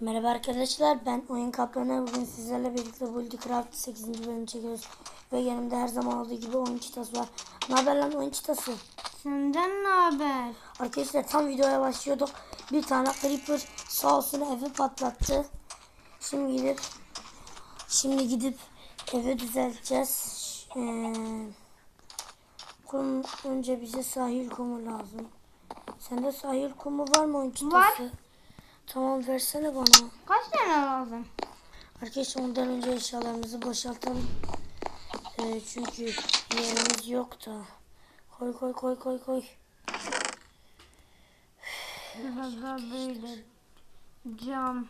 Merhaba arkadaşlar ben Oyun Kaplanı bugün sizlerle birlikte Buildcraft 8. bölümü çekiyoruz ve yanımda her zaman olduğu gibi oyun çıtası var. Ne haber lan oyun çıtası? Senden ne haber? Arkadaşlar tam videoya başlıyorduk. Bir tane creeper sağ olsun evi patlattı. Şimdi gidip şimdi gidip evi düzelteceğiz. Ee, kum, önce bize sahil kumu lazım. Sende sahil kumu var mı oyun çıtası? Var. Tamam versene bana. Kaç tane lazım? Arkadaşlar ondan önce eşyalarımızı boşaltalım. Ee, çünkü yerimiz yok da. Koy koy koy koy koy. Biraz daha böyle cam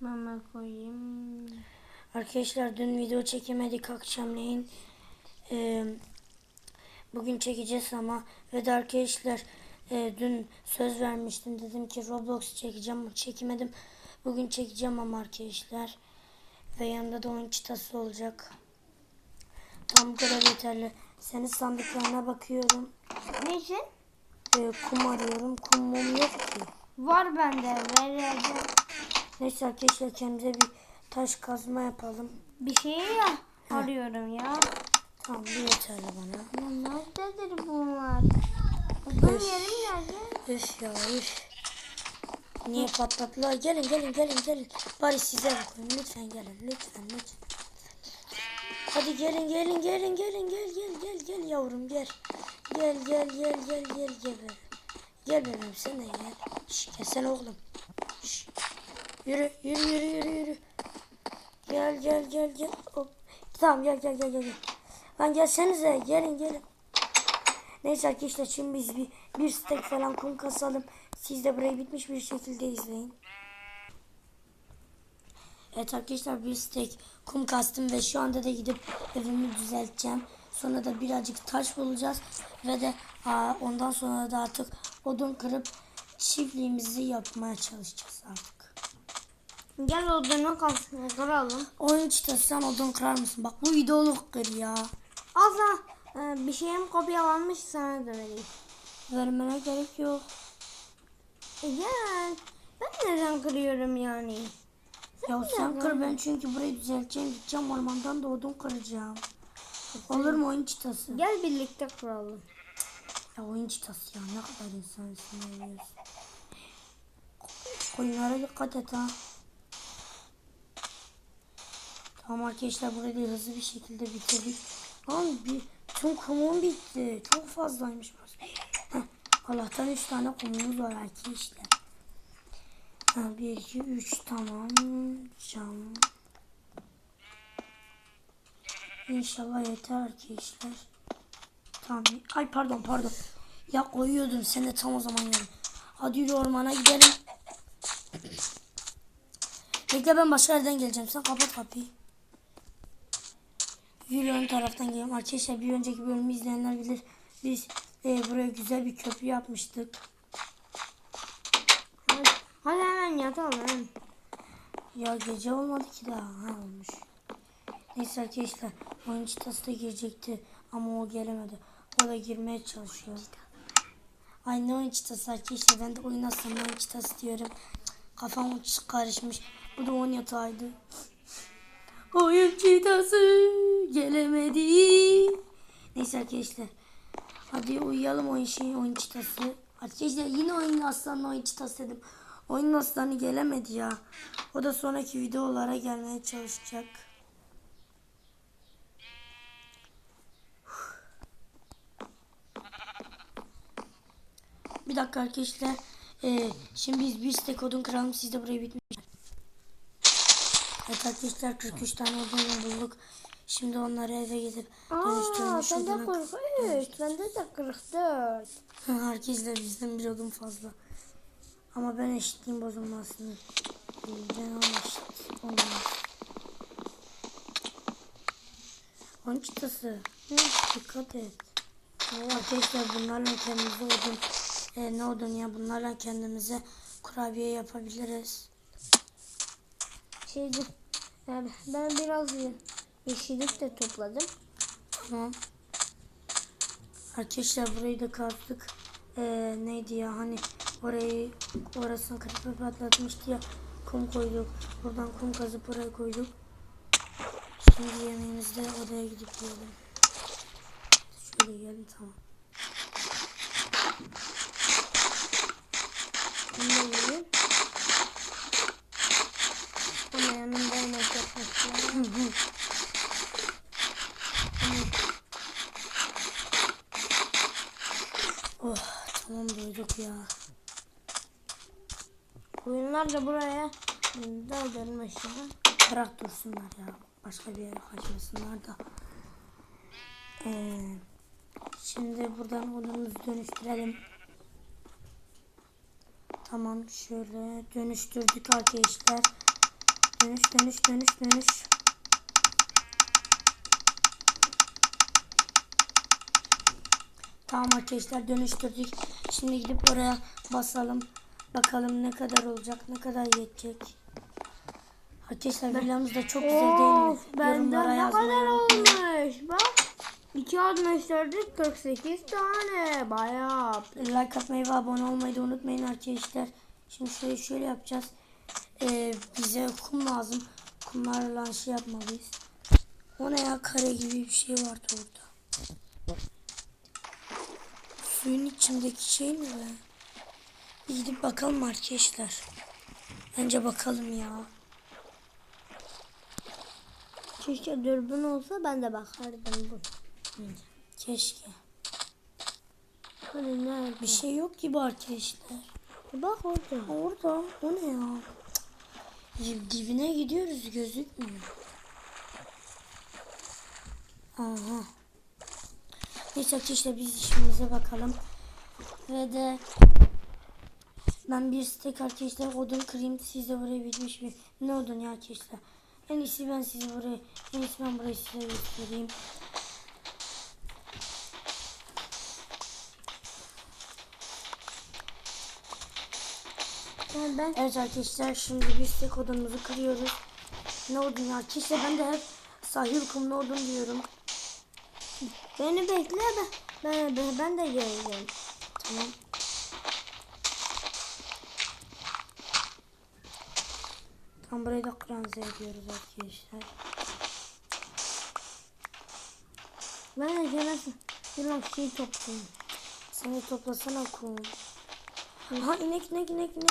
mama koyayım. Arkadaşlar dün video çekemedik akşamleyin. Ee, bugün çekeceğiz ama ve de arkadaşlar e, dün söz vermiştim dedim ki Roblox çekeceğim çekemedim. Bugün çekeceğim ama arkadaşlar ve yanında da oyun çıtası olacak. Tam bu kadar yeterli. Senin sandıklarına bakıyorum. Ne için? Ee, kum arıyorum. Kum mum yok ki. Var bende vereceğim. Neyse arkadaşlar kendimize bir taş kazma yapalım. Bir şey ya arıyorum ya. Tamam bu yeterli bana. Ya nerededir bunlar? Üf. yerim nerede? Üf ya üf. Niye patlattılar? Gelin gelin gelin gelin. Bari size bakın. Lütfen gelin. Lütfen lütfen. Hadi gelin gelin gelin gelin gel gel gel gel yavrum gel. Gel gel gel gel gel gel. Gel bebeğim sen de gel. Şş, gelsene oğlum. Şş. Yürü yürü yürü yürü yürü. Gel gel gel gel. Hop. Tamam gel gel gel. gel. Lan gelsenize gelin gelin. Neyse arkadaşlar şimdi biz bir, bir stek falan kum kasalım. Siz de burayı bitmiş bir şekilde izleyin. Evet arkadaşlar bir stek kum kastım ve şu anda da gidip evimi düzelteceğim. Sonra da birazcık taş bulacağız ve de aa, ondan sonra da artık odun kırıp çiftliğimizi yapmaya çalışacağız artık. Gel odunu kalsın kıralım. Oyun çıtası sen odun kırar mısın? Bak bu videoluk kır ya. Al sana e, bir şeyim kopyalanmış sana da vereyim. Vermene gerek yok. E gel. Ben neden kırıyorum yani? Ya sen kır ben çünkü burayı düzelteceğim. Gideceğim ormandan da odun kıracağım. Olur mu oyun çıtası? Gel birlikte kuralım. Ya oyun çıtası ya ne kadar insan sinirliyorsun. Koyunlara dikkat et ha. Tamam arkadaşlar burayı hızlı bir şekilde bitirdik. Lan bir tüm kumum bitti. Çok fazlaymış burası. Heh, Allah'tan 3 tane kumumuz var arkadaşlar. Ha, 1, 2, 3 tamam. Cam. İnşallah yeter arkadaşlar. Tamam. Ay pardon pardon. Ya koyuyordum sen de tam o zaman yani. Hadi yürü ormana gidelim. Bekle ben başka yerden geleceğim. Sen kapat kapıyı. Yürü ön taraftan gelelim. Arkadaşlar bir önceki bölümü izleyenler bilir. Biz e, buraya güzel bir köprü yapmıştık. Hadi, hadi hemen yatalım. Ya gece olmadı ki daha. Ha olmuş. Neyse arkadaşlar oyun çıtası da girecekti ama o gelemedi. O da girmeye çalışıyor. Ay ne oyun çıtası arkadaşlar ben de oyun aslında oyun çıtası diyorum. Kafam karışmış. Bu da oyun yatağıydı. Oyun çıtası gelemedi. Neyse arkadaşlar. Hadi uyuyalım oyun şey oyun çıtası. Arkadaşlar yine oyun aslanla oyun çıtası dedim. Oyun aslanı gelemedi ya. O da sonraki videolara gelmeye çalışacak. Bir dakika arkadaşlar. Ee, şimdi biz bir stek odun kıralım. Siz de burayı bitmiş. Evet arkadaşlar 43 tane odun bulduk. Şimdi onları eve gidip Aa, dönüştürmüş bende oduna- 43, bende de 44. Herkesle bizden bir odun fazla. Ama ben eşitliğin bozulmasını ben onu eşit olmaz. Onun çıtası. Hı, dikkat et. Arkadaşlar bunlarla kendimize odun e, ne odun ya bunlarla kendimize kurabiye yapabiliriz. Şeydi, ben biraz ye- yeşillik de topladım. Tamam. Arkadaşlar burayı da kazdık. Ee, neydi ya hani orayı Orasını kırıp patlatmıştı ya. Kum koyduk. Buradan kum kazıp oraya koyduk. Şimdi yemeğimizi de odaya gidip yiyelim. Şöyle yiyelim tamam. Bunu da yiyeyim. Ama yanında yemek yapmışlar. Oh tamam doyduk ya. Koyunlar da buraya da gelmiş ya. Bırak dursunlar ya. Başka bir yere kaçmasınlar da. Ee, şimdi buradan odamızı dönüştürelim. Tamam şöyle dönüştürdük arkadaşlar. Dönüş dönüş dönüş dönüş. Tamam arkadaşlar dönüştürdük. Şimdi gidip oraya basalım. Bakalım ne kadar olacak, ne kadar yetecek. Arkadaşlar villamız da çok güzel değil mi? Yorumlara ne yazmayı kadar unutmayın. olmuş. Bak. 2 64 48 tane. Bayağı. Like atmayı ve abone olmayı da unutmayın arkadaşlar. Şimdi şöyle şöyle yapacağız. Ee, bize kum lazım. Kumlarla şey yapmalıyız. O ne ya kare gibi bir şey vardı orada. Suyun içindeki şey mi be? Bir gidip bakalım arkadaşlar. Bence bakalım ya. Keşke dürbün olsa ben de bakardım bu. Keşke. Hani nerede? Bir şey yok gibi arkadaşlar. Bak orada. Orada. O ne ya? Cık, Dibine gidiyoruz gözükmüyor. Aha. Neyse arkadaşlar biz işimize bakalım. Ve de ben bir stek arkadaşlar odun kırayım. Siz de buraya bitmiş bir ne odun ya arkadaşlar. En iyisi ben sizi buraya, en iyisi ben burayı size göstereyim. Yani ben Evet arkadaşlar şimdi biz tek odamızı kırıyoruz. Ne odun ya? Arkadaşlar ben de hep sahil kumlu odun diyorum. Beni bekle ben ben ben, ben de geleceğim. Tamam. Tam burayı da kranze ediyoruz arkadaşlar. Ben de gene biraz şey toplayayım. Sen de toplasana kum. Ha inek inek inek inek.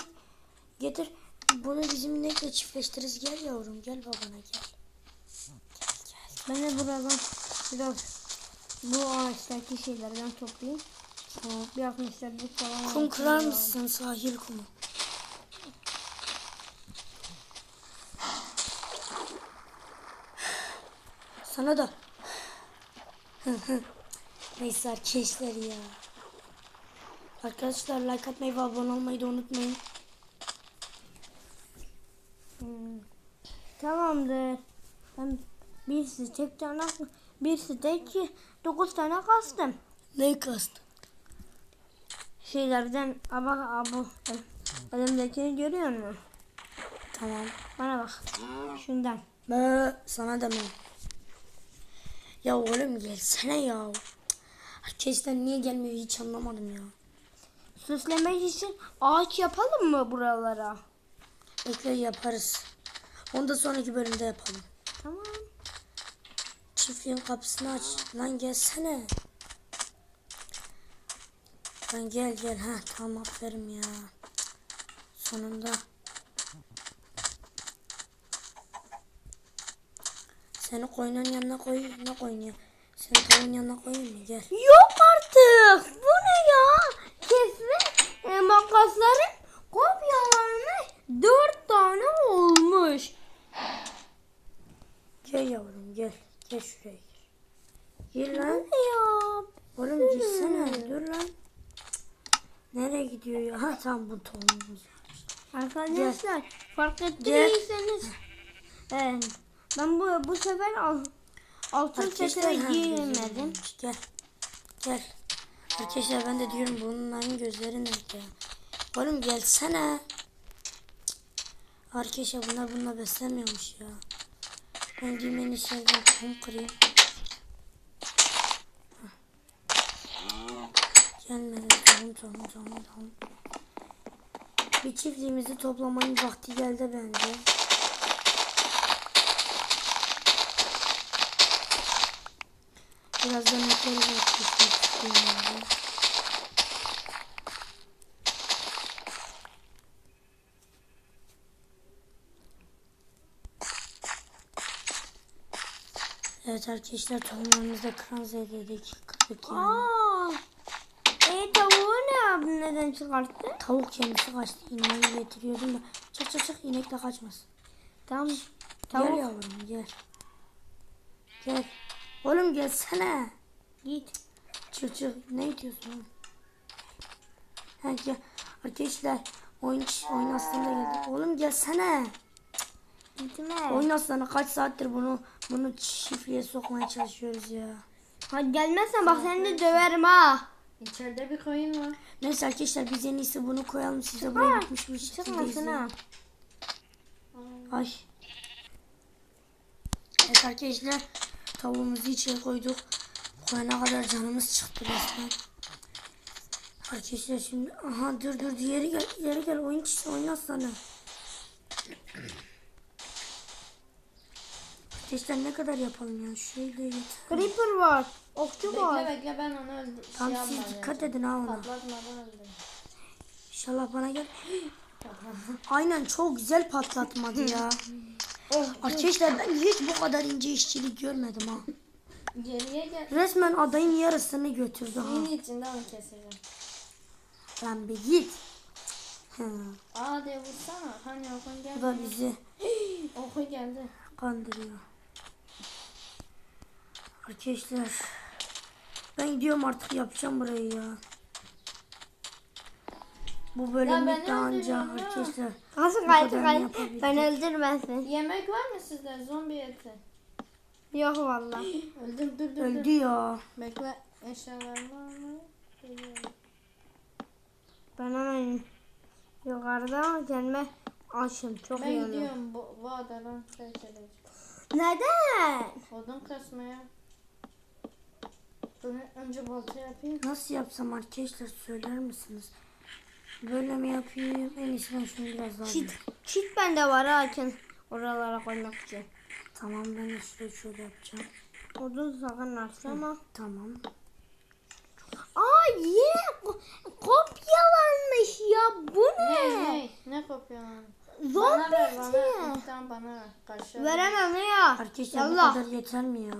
Getir. Bunu bizim inekle çiftleştiririz. Gel yavrum gel babana gel. Ben de buradan biraz bu ağaçtaki şeylerden toplayayım. Tamam. Bir 64 falan. Kum kırar mısın sahil kumu? Sana da. Neyse arkadaşlar ya. Arkadaşlar like atmayı ve abone olmayı da unutmayın. Hmm. Tamamdır. Ben bir stek tane bir stek 9 tane kastım. Ne kastın? Şeylerden ama abu elimdekini görüyor musun? Tamam. Bana bak. Şundan. Be, sana da mı? Ya oğlum gelsene ya. Arkadaşlar niye gelmiyor hiç anlamadım ya. Süslemek için ağaç yapalım mı buralara? Bekle yaparız. Onu da sonraki bölümde yapalım. Tamam. Çiftliğin kapısını aç. Lan gelsene. Lan gel gel. Ha tamam aferin ya. Sonunda. Seni koyunun yanına koy. Ne koyun ya? Seni koyunun yanına koyayım mı? Gel. Yok artık. Bu ne ya? Kesin e, makasların kopyalarını dört tane olmuş. Gel yavrum gel. Şuraya gir. Gir lan. ne ya? Oğlum girsene. Dur lan. Nereye gidiyor ya? Ha tamam bu tohumumuz. Arkadaşlar fark Gel. ettiyseniz e, ben bu bu sefer al, altın giyemedim. gözlerim. Gel. Gel. Arkadaşlar ben de diyorum bunların gözleri nerede? Oğlum gelsene. Arkadaşlar bunlar bununla beslenmiyormuş ya. Ben giymeni içeriden kum kırayım. Gelmedi. Tamam tamam tamam tamam. Bir çiftliğimizi toplamanın vakti geldi bence. Birazdan yukarı bakacağız Evet arkadaşlar tohumlarımızda kranze dedik. Kırdık yani. Aa. E tavuğu ne yaptın? Neden çıkarttın? Tavuk kendisi kaçtı. İneği getiriyordum da. Çık çık çık inek de kaçmasın. Tamam. Gel Tavuk yavrum gel. Gel. Oğlum gelsene. git. Çık çık. Ne diyorsun oğlum? Ha gel. Arkadaşlar oyun, oyun aslında geldi. Oğlum gelsene. Gitme. Oyun kaç saattir bunu bunu çiftliğe sokmaya çalışıyoruz ya. Hadi gelmezsen bak seni de döverim ha. İçeride bir koyun var. Neyse arkadaşlar biz en iyisi bunu koyalım. Siz de buraya gitmiş bir şekilde Çıkmasın ha. Ay. Evet arkadaşlar tavuğumuzu içeri koyduk. Koyana kadar canımız çıktı resmen. Arkadaşlar şimdi aha dur dur diğeri gel ileri gel oyun işte oynat sana. Arkadaşlar ne kadar yapalım ya şöyle yeter. Creeper var. Okçu Bekle var. bekle ben onu öldü. Tamam şey siz dikkat edin ha ona. Patlatmadan öldüm. İnşallah bana gel. Aynen çok güzel patlatmadı ya. Oh. Arkadaşlar ben hiç bu kadar ince işçilik görmedim ha. Geriye gel. Resmen adayın yarısını götürdü ha. Suyun içinde onu keseceğim. Lan bir git. Aa diye vursana. Hani okun bu geldi. da bizi Oku geldi. kandırıyor. Arkadaşlar ben gidiyorum artık yapacağım burayı ya. Bu beni daha önce arkadaşlar. Nasıl kaydı kaydı? Ben öldürmesin. Yemek var mı sizde? Zombi eti. Yok valla. Öldüm dur dur dur. Öldü ya. Bekle. Eşyalarımı almayı. Ben hemen yukarıda kendime açım. Çok Ben iyi oluyor. gidiyorum bu, bu adadan edeceğim. Neden? Odun kasmaya. Dur önce balta yapayım. Nasıl yapsam arkadaşlar söyler misiniz? Böyle mi yapayım? En iyisi ben şunu biraz daha Çit, çit bende var ha kend- oralara koymak için. Tamam ben de şöyle yapacağım. Odun sakın ama. Tamam. Aa yine ko- kopyalanmış ya bu Ne ne? ne? Ne kopyalan? Bana Zombi ver bana. Tamam bana ver. Veremem ya. Arkadaşlar bu Yallah. kadar yeter mi ya?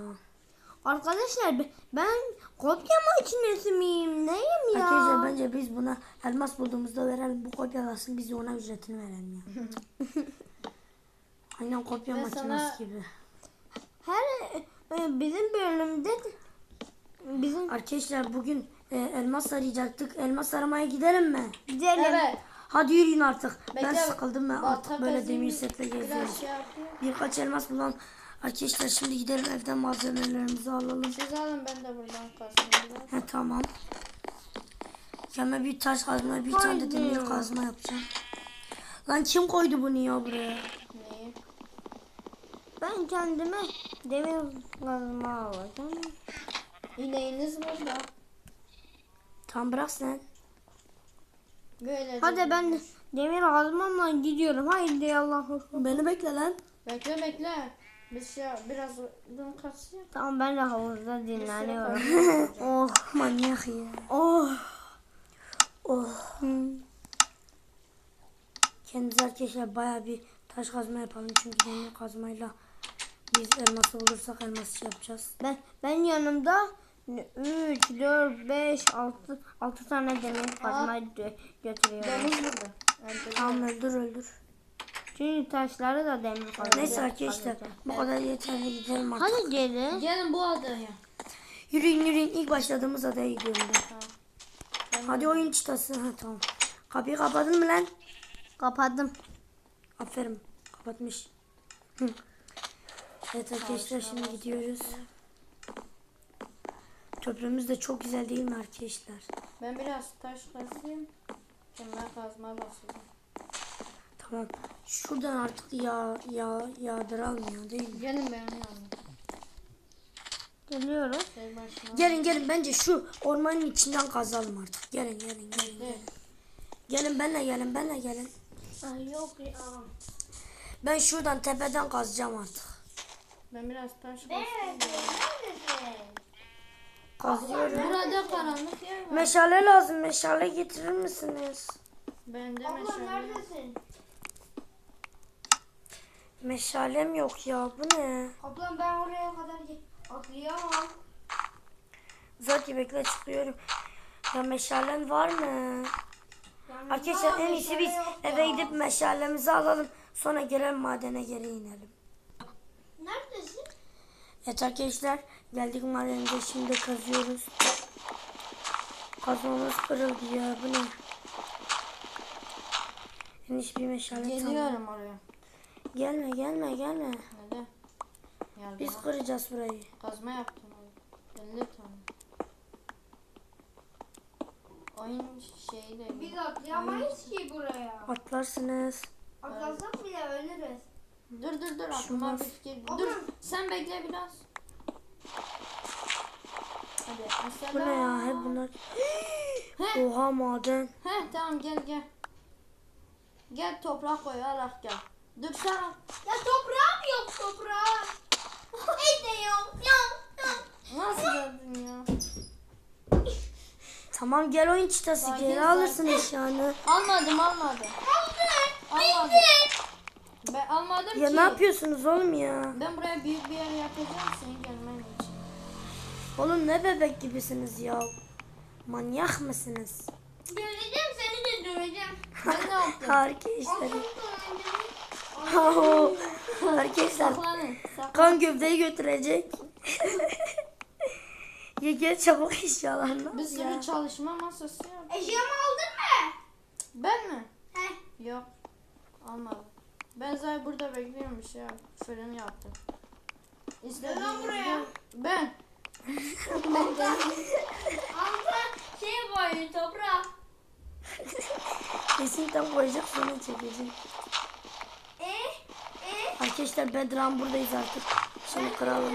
Arkadaşlar be- ben kopya makinesi miyim? Neyim ya? Arkadaşlar bence biz buna elmas bulduğumuzda verelim. Bu kopyalasın biz de ona ücretini verelim ya. Aynen kopya Ben makinesi sana- gibi. Her e, bizim bölümde bizim Arkadaşlar bugün e, elmas arayacaktık. Elmas aramaya gidelim mi? gidelim. Evet. Hadi yürüyün artık. ben Bekle, sıkıldım ben artık böyle demir setle Biraz geziyoruz. şey yapayım. Birkaç elmas bulan arkadaşlar şimdi gidelim evden malzemelerimizi alalım. Siz alın ben de buradan biraz. He tamam. Kendime bir taş kazma, bir tane de Haydi. demir kazma yapacağım. Lan kim koydu bunu ya buraya? Neyi? Ben kendime demir kazma alacağım. İneğiniz burada. Tam bırak sen. Böyle Hadi değil. ben demir kazmamla gidiyorum. Haydi Allah olsun. Beni bekle lan. Bekle bekle. Biz şey biraz odun kasayım. Tamam ben de havuzda dinleniyorum. Oh manyak ya. oh. Oh. Hmm. Kendimize arkadaşlar baya bir taş kazma yapalım. Çünkü demir kazmayla biz elması bulursak elmas şey yapacağız. Ben ben yanımda 3, 4, 5, 6, 6 tane demir kazma gö- götürüyorum. Domuz burada. Tamam öldür öldür. Çünkü taşları da demir kazma. Neyse arkadaşlar bu kadar yeterli gidelim artık. Hadi gelin. Gelin bu adaya. Yürüyün yürüyün ilk başladığımız adaya gidiyorum ben. Tamam. Hadi oyun çıtası. Ha tamam. Kapıyı kapadın mı lan? Kapadım. Aferin. Kapatmış. Hı. Evet arkadaşlar şimdi gidiyoruz. Köprümüz de çok güzel değil mi arkadaşlar? Ben biraz taş kasayım. Kendime kazma basacağım. Tamam. Şuradan artık yağ, yağ, yağdıralım ya değil mi? Gelin benim yanıma. Geliyoruz. Şey. Gelin gelin bence şu ormanın içinden kazalım artık. Gelin gelin gelin. gelin. Gelin benle gelin benle gelin. Ay yok ya. Ben şuradan tepeden kazacağım artık. Ben biraz taş? Kazıyorum. Burada karanlık yer var. Meşale lazım. Meşale getirir misiniz? Bende Abla meşale. neredesin? Meşalem yok ya. Bu ne? Ablam ben oraya kadar atlayamam. Zaki bekle çıkıyorum. Ya meşalen var mı? Yani Arkadaşlar en iyisi biz eve ya. gidip meşalemizi alalım. Sonra gelelim madene geri inelim. Neredesin? Evet arkadaşlar geldik madenize şimdi kazıyoruz. Kazmamız kırıldı ya bu ne? En iyisi bir meşale tamam. Geliyorum oraya. Gelme gelme gelme. Neden? Yardım. Biz kıracağız burayı. Kazma yaptım oraya. 50 tane. Oyun şeyi de. Biz atlayamayız ki buraya. Atlarsınız. Atlasak bile ölürüz. Dur dur dur aklıma bir fikir. Dur sen bekle biraz. Hadi mesela. Bu ne ya hep bunlar. Heh, Oha maden. heh tamam gel gel. Gel toprak koyarak gel. Dur sen Ya toprağım yok toprağım. Ediyorum. Ya, ya. nasıl geldin ya? Tamam gel oyun çıtası Sakin, geri alırsın eşyanı. Almadım almadım. Almadım. Ben almadım Ya ki. ne yapıyorsunuz oğlum ya? Ben buraya büyük bir yer yapacağım senin gelmen için. Oğlum ne bebek gibisiniz ya. Manyak mısınız? Döveceğim seni de döveceğim. Ben ne yaptım? Harika işler. Arkadaşlar kan gövdeyi götürecek. ya gel çabuk eşyalarını. Bir sürü ya. çalışma masası yap. Eşyamı aldın mı? Ben mi? He. Yok. Almadım. Ben zaten burada bekliyorum bir şey yap. Fırın yaptım. Lan buraya. Ben. Altı şey koy toprağa. Kesinlikle koyacak sonra çekecek. Arkadaşlar Bedran buradayız artık. Şimdi kıralım.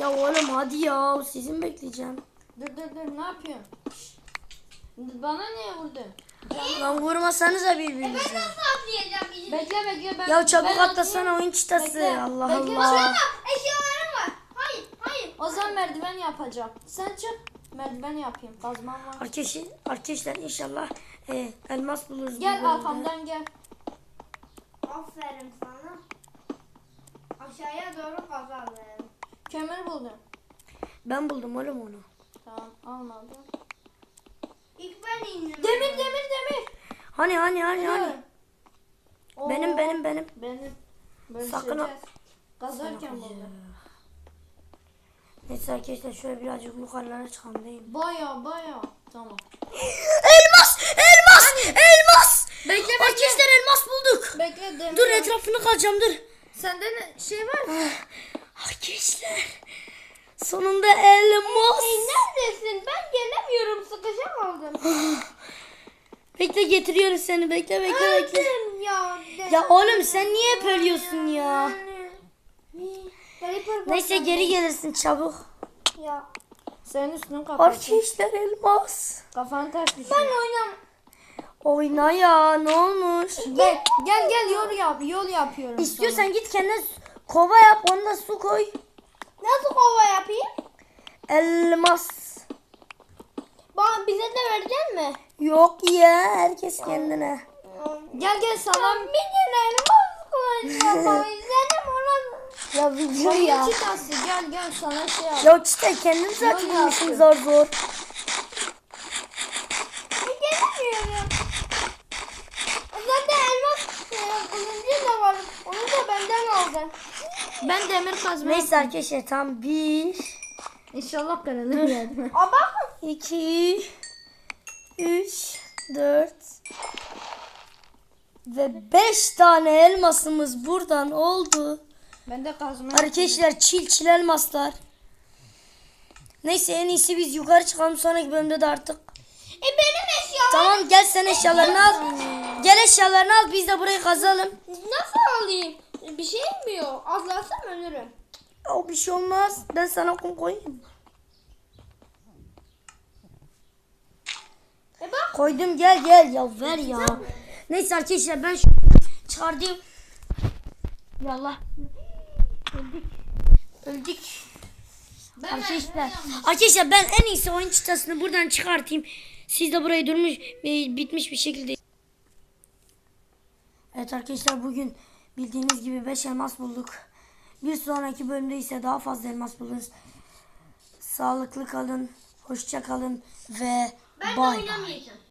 Ya oğlum hadi ya sizin bekleyeceğim. Dur dur dur ne yapıyorsun? Bana niye vurdun? Lan vurmasanıza birbirinize. Nasıl atlayacağım? Bekle bekle ben. Ya çabuk ben atlasana oyun çıtası. Bekle, Allah bekle. Allah. Ama eşyalarım var. Hayır hayır. O zaman merdiven yapacağım. Sen çık. Merdiven yapayım. Kazmam var. Arkadaşlar, arkadaşlar inşallah e, elmas buluruz. bu Gel arkamdan gel. Aferin sana. Aşağıya doğru kazalım. Kömür buldum. Ben buldum oğlum onu. Tamam almadım. İlk ben indim. Demir demir demir. Hani hani hani hani. Oo, Benim benim benim. Benim. Böyle Sakın o- Kazarken buldum. Neyse arkadaşlar şöyle birazcık yukarılara çıkalım değil mi? Baya baya. Tamam. Elmas! Elmas! Elmas! Bekle bekle. Arkadaşlar elmas bulduk. Bekle demir. Dur etrafını kazacağım dur. Sende ne şey var? Arkadaşlar. Sonunda elmas. Neredesin? Ben gelemiyorum. Sıkışa kaldım. Bekle getiriyorum seni. Bekle bekle bekle. Öldüm ya. Ya oğlum sen niye hep ölüyorsun ya? Neyse geri gelirsin çabuk. Ya. Senin üstünü kapat. Arkadaşlar elmas. Kafan ters düşüyor. Ben oynam. Oyna ya ne olmuş? Gel gel gel yol yap. Yol yapıyorum. İstiyorsan git kendine kova yap onunla su koy. Nasıl kova yapayım? Elmas. Bana bize de verecek mi? Yok ya herkes kendine. sana. Gel gel sana. Bir gün elmas koyacağım. İzledim onu. Ya video ya. çıkası. Gel gel sana şey yap. Ya Yok açmışsın yaptım. zor zor. Gelemiyorum. Zaten elmas e, kılıncı da var. Onu da benden aldın. Ben demir kazma. Neyse arkadaşlar tam bir, İnşallah yani. Aa bakın. iki, üç, dört ve beş tane elmasımız buradan oldu. Ben de kazma. Arkadaşlar çil çil elmaslar. Neyse en iyisi biz yukarı çıkalım sonraki bölümde de artık. E benim eşyam. Tamam gel sen eşyalarını al. Gel eşyalarını al biz de burayı kazalım. Nasıl alayım? Bir şey mi yok? Atlarsam ölürüm. O bir şey olmaz. Ben sana kum koyayım. Koydum gel gel ya ver ya. Neyse arkadaşlar ben şu çıkardım. Yallah. Öldük. Öldük. Arkadaşlar, arkadaşlar ben en iyisi oyun çıtasını buradan çıkartayım. Siz de burayı durmuş e, bitmiş bir şekilde. Evet arkadaşlar bugün bildiğiniz gibi 5 elmas bulduk. Bir sonraki bölümde ise daha fazla elmas buluruz. Sağlıklı kalın, hoşça kalın ve bay bay.